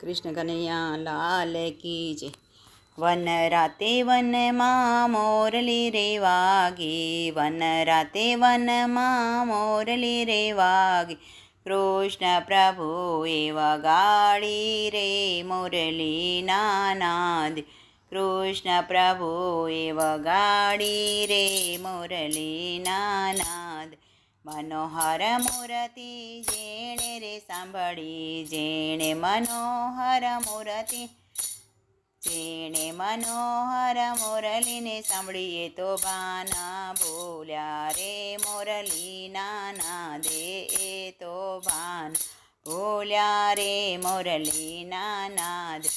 કૃષ્ણ કનૈયા લાલ કી જય. વન રાતે વનમાં મોરલી રે વાગે, વન રાતે વનમાં મોરલી રે વાગે. કૃષ્ણ પ્રભુ એવા ગાળી રે મુરલી નાનાદ કૃષ્ણ પ્રભુ એવા ગાળી રે મુરલી નાનાદ મનોહર મૂર્તિ જેણે રે સાંભળી, જેણે મનોહર મૂર્તિ, જેણે મનોહર મોરલીને સાંભળીએ તો બાના બોલ્યા રે મોરલી, નાના દે, એ તો ભાન બોલ્યા રે મોરલી દે.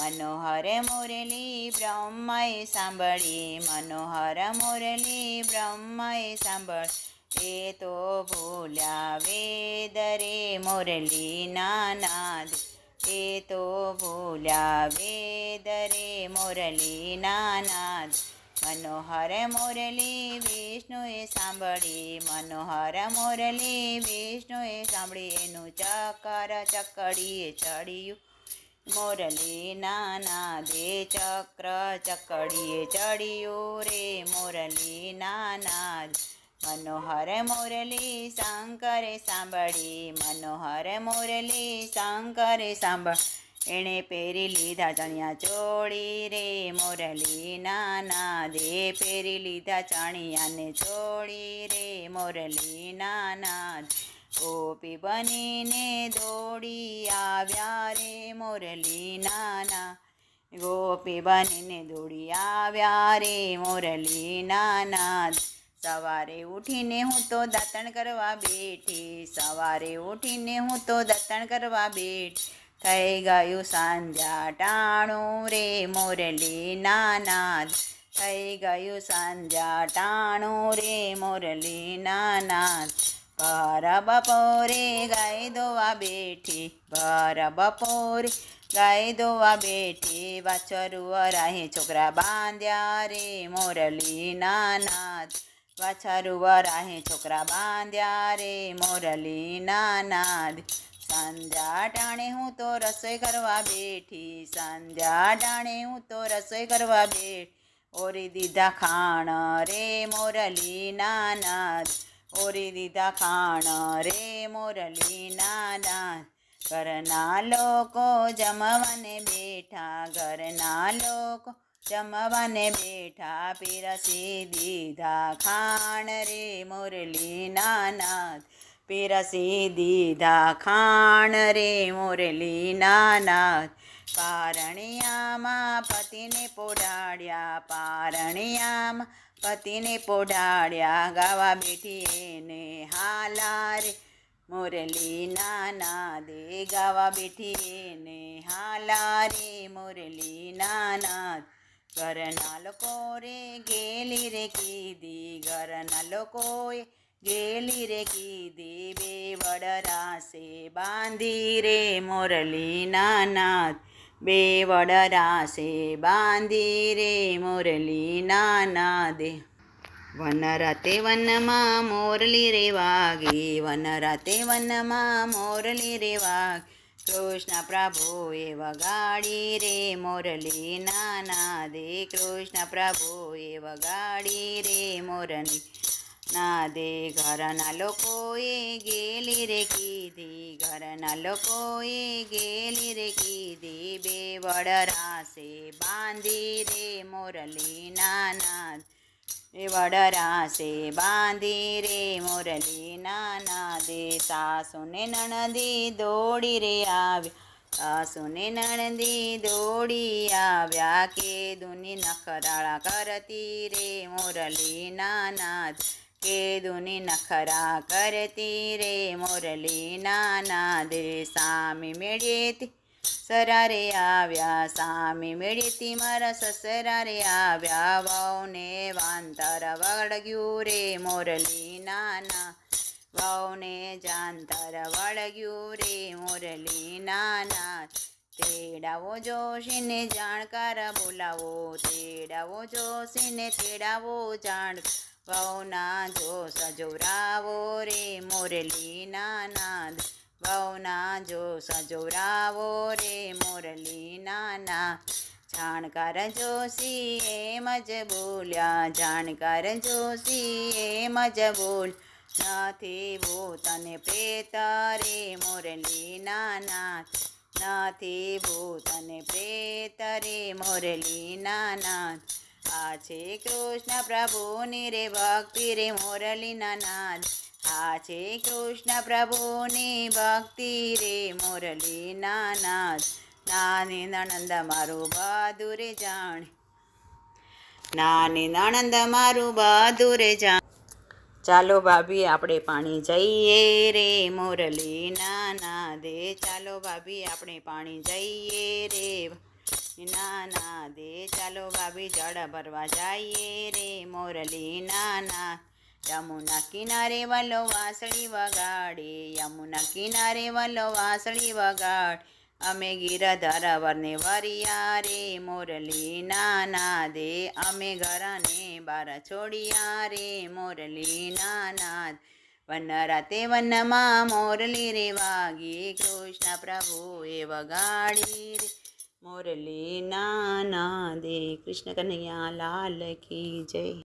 મનોહર મુરલી બ્રહ્મય સાંભળી, મનોહર મુરલી બ્રહ્મય સાંભળ એ તો ભૂલ્યા વેદ રે મોરલી નાનાદ. એ તો ભૂલ્યા વેદ રે મોરલી નાનાદ. મનોહર મોરલી વિષ્ણુએ સાંભળી. મનોહર મોરલી વિષ્ણુએ સાંભળી. એનું ચકર ચકડીએ ચડ્યું. મોરલી નાના દે ચક્ર ચકડીએ ચડ્યું રે મોરલી નાના મનોહર મોરલી શંકરે સાંભળી, મનોહર મોરલી શંકરે સાંભળ. એણે પહેરી લીધા ચણિયા ચોળી રે, મોરલી નાના દે પહેરી લીધા ચણિયાને ચોળી રે, મોરલી નાના ગોપી બનીને દોડી આવ્યા રે, મોરલી નાના ગોપી બનીને દોડી આવ્યા રે, મોરલી નાના સવારે ઉઠીને હું તો દાંતણ કરવા બેઠી સવારે ઉઠીને હું તો દાંતણ કરવા બેઠી થઈ ગયું સાંજા ટાણું રે મોરલી નાનાદ. થઈ ગયું સાંજા ટાણું રે મોરલી નાનાદ. ભર બપોરે ગાય દોવા બેઠી ભર બપોરે ગાય દોવા બેઠી. વાછરું રાહે છોકરા બાંધ્યા રે મોરલી નાનાદ. વાછરું રાહે છોકરા બાંધ્યા રે મોરલી નાનાદ સંધ્યા ટાણે હું તો રસોઈ કરવા બેઠી, સંધ્યા ટાણે હું તો રસોઈ કરવા બેઠ. ઓરી દીધા ખાણ રે મોરલી નાનાદ ઓરી દીધા ખાણ રે મોરલી નાનાદ ઘરના લોકો જમવાને બેઠા, ઘરના લોકો જમવાને બેઠા પીરસી દીધા. ખાણ રે મુરલી નાનાથ પીરસી દીધા. ખાણ રે મુરલી નાનાથ પારણિયામાં પતિને પોડાડ્યા પારણિયામાં પતિને પોડાડ્યા ગાવા બેઠી એને હાલા રે મુરલી નાના દે ગાવા બેઠી એને હાલા રે મુરલી નાના ઘરના લોકો રે ગેલી રે કીધી, ઘરના લોકોએ ગેલી રે કીધી, બે વડરાસે બાંધી રે મોરલી નાનાથ, બે વડરાસે બાંધી રે મોરલી નાનાદે વન રાતે વનમાં મોરલી રે વાગી વન રાતે વનમાં મોરલી રે વાગ કૃષ્ણ પ્રભુએ વગાડી રે મોરલી નાના દે. કૃષ્ણ પ્રભુએ વગાડી રે મોરલી ના દે. ઘરના લોકોએ ગેલી રે કીધી. ઘરના લોકોએ ગેલી રે કીધી. બે વડરાસે બાંધી રે મોરલી નાના એ વડરાસે બાંધી રે મોરલી નાના દે સાસુને નણદી દોડી રે આવ્યા. સાસુને નણદી દોડી આવ્યા કે દુની નખરાળા કરતી રે મોરલી નાના કે દુની નખરા કરતી રે મોરલી નાના દે સામી મેળીતી સરારે આવ્યા, સામી મેળીતી મારા સસરારે આવ્યા. વહુને વાંતર વળગ્યું રે મોરલી નાના. વહુને જાંતર વળગ્યું રે મોરલી નાના તેડાવો જોશીને જાણકાર બોલાવો, તેડાવો જોશીને તેડાવો જાણ. વહુના જો સજોરાવો રે મોરલી નાના વહુના જો સજોરાવો રે નાના જાણકાર જોશી એમ જ બોલ્યા જાણકાર જોશી એમ જ બોલ નથી ભૂતન અને પ્રેત રે મોરલી નાનાથ. નથી ભૂતન અને પ્રેત રે મોરલી નાનાથ. આ છે કૃષ્ણ પ્રભુની રે ભક્તિ રે મોરલીના નાથ આ છે કૃષ્ણ પ્રભુની ભક્તિ રે મોરલીના નાથ નાની નણંદ મારું બહાદુર જાણ. નાની નણંદ મારું બહાદુર જાણ. ચાલો ભાભી, આપણે પાણી જઈએ રે, મોરલી નાના દે. ચાલો ભાભી, આપણે પાણી જઈએ રે. નાના દે. ચાલો ભાભી, જળ ભરવા જઈએ રે, મોરલી નાના. યમુના કિનારે વલો વાંસળી વગાડે, યમુના કિનારે વલો વાંસળી વગાડ. અમે ગિરધર વરને વરિયા રે, મોરલી નાના દે. અમે ઘરાને બાર છોડિયા રે, મોરલી નાના વન રાતે વનમાં મોરલી રે વાગી, કૃષ્ણ પ્રભુએ વગાડી રે. મોરલી નાના દે. કૃષ્ણ કનૈયા લાલ કી જય.